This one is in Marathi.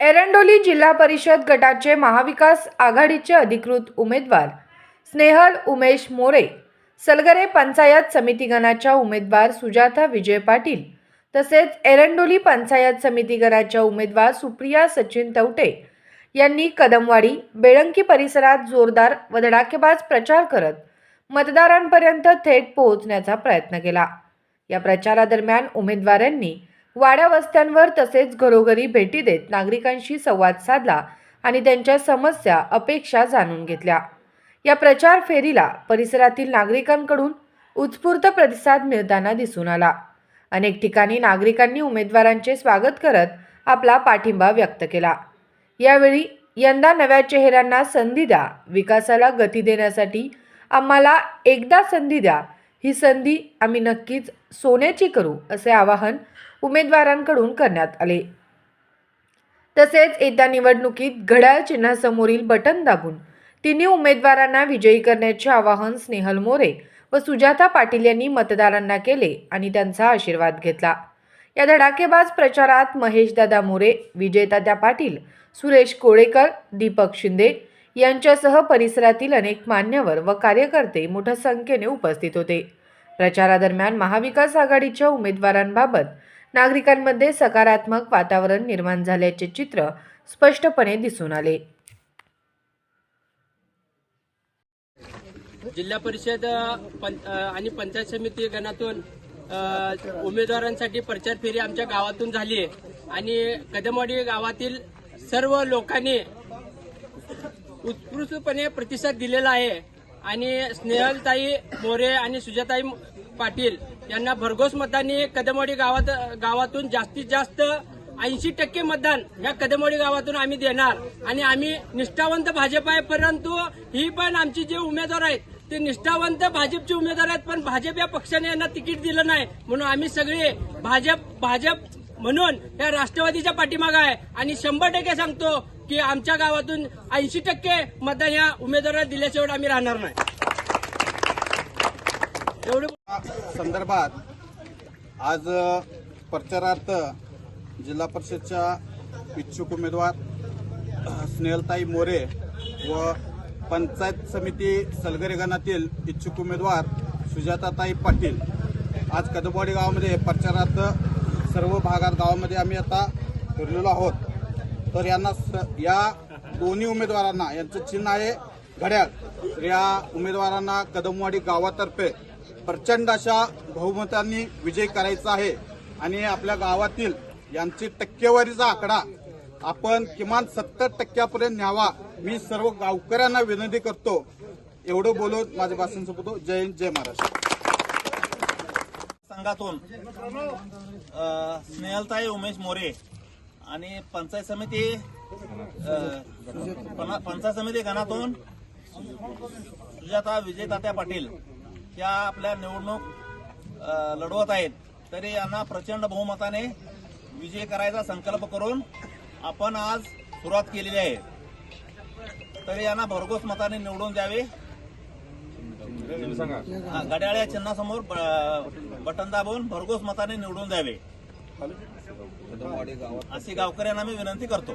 एरंडोली जिल्हा परिषद गटाचे महाविकास आघाडीचे अधिकृत उमेदवार स्नेहल उमेश मोरे सलगरे पंचायत समिती गणाच्या उमेदवार सुजाता विजय पाटील तसेच एरंडोली पंचायत समिती गणाच्या उमेदवार सुप्रिया सचिन तवटे यांनी कदमवाडी बेळंकी परिसरात जोरदार व धडाकेबाज प्रचार करत मतदारांपर्यंत थेट पोहोचण्याचा प्रयत्न केला. या प्रचारादरम्यान उमेदवारांनी वाड्या वस्त्यांवर तसेच घरोघरी भेटी देत नागरिकांशी संवाद साधला आणि त्यांच्या समस्या अपेक्षा जाणून घेतल्या. या प्रचार फेरीला परिसरातील नागरिकांकडून उत्स्फूर्त प्रतिसाद मिळताना दिसून आला. अनेक ठिकाणी नागरिकांनी उमेदवारांचे स्वागत करत आपला पाठिंबा व्यक्त केला. यावेळी यंदा नव्या चेहऱ्यांना संधी द्या विकासाला गती देण्यासाठी आम्हाला एकदा संधी द्या. ही संधी आम्ही नक्कीच सोन्याची करू असे आवाहन उमेदवारांकडून करण्यात आले. तसेच येत्या निवडणुकीत घड्याळ चिन्हासमोरील बटन दाबून तिन्ही उमेदवारांना विजयी करण्याचे आवाहन स्नेहल मोरे व सुजाता पाटील यांनी मतदारांना केले आणि त्यांचा आशीर्वाद घेतला. या धडाकेबाज प्रचारात महेशदादा मोरे विजयदादा पाटील सुरेश कोळेकर दीपक शिंदे यांच्यासह परिसरातील अनेक मान्यवर व कार्यकर्ते मोठ्या संख्येने उपस्थित होते. प्रचारादरम्यान महाविकास आघाडीच्या उमेदवारांबाबत नागरिकांमध्ये सकारात्मक वातावरण निर्माण झाल्याचे चित्र स्पष्टपणे दिसून आले. जिल्हा परिषद आणि पंचायत समिती गणातून उमेदवारांसाठी प्रचार फेरी आमच्या गावातून झाली आहे. आणि कदमवाडी गावातील सर्व लोकांनी उत्कृष्टपणे प्रतिसाद दिलेला आहे. आणि स्नेहलताई मोरे आणि सुजाताई पाटील यांना भरघोस मतांनी कदमवाडी गावात गावातून जास्तीत जास्त ऐंशी टक्के मतदान या कदमवाडी गावातून आम्ही देणार. आणि आम्ही निष्ठावंत भाजप आहे परंतु ही पण आमची जे उमेदवार आहेत ते निष्ठावंत भाजपचे उमेदवार आहेत पण भाजप या पक्षाने यांना तिकीट दिलं नाही. म्हणून आम्ही सगळे भाजप भाजप म्हणून या राष्ट्रवादीच्या पाठीमागा आहे. आणि शंभर टक्के सांगतो की आमच्या गावातून ऐंशी टक्के मतदान या उमेदवाराला दिल्याशिवाय आम्ही राहणार नाही. एवढं संदर्भात आज प्रचारार्थ जिल्हा परिषदच्या इच्छुक उमेदवार स्नेहलताई मोरे व पंचायत समिती सलगरे गणातील इच्छुक उमेदवार सुजाताताई पाटील आज कदमवाडी गावामध्ये प्रचारार्थ सर्व भागात गावामध्ये आम्ही आता फिरलेलो आहोत. तर यांना स- या दोन्ही उमेदवारांना यांचं चिन्ह आहे घड्याळ. तर या उमेदवारांना कदमवाडी गावातर्फे प्रचंड अशा बहुमतांनी विजय करायचा आहे. आणि आपल्या गावातील यांची टक्केवारीचा आकडा आपण किमान सत्तर टक्क्यापर्यंत न्यावा. मी सर्व गावकऱ्यांना विनंती करतो. एवढं बोलून माझे भाषण संपवतो जय हिंद जय महाराष्ट्र. संघातून स्नेहलताई उमेश मोरे आणि पंचायत समिती पना- पंचायत समिती गणातून सुजाता विजय तात्या पाटील या आपल्या निवडणूक लढवत आहेत. तरी यांना प्रचंड बहुमताने विजय करायचा संकल्प करून आपण आज सुरुवात केलेली आहे. तरी यांना भरघोस मताने निवडून द्यावे. घड्याळ या चिन्हासमोर बटन दाबून भरघोस मताने निवडून द्यावे. अशी गावकऱ्यांना मी विनंती करतो.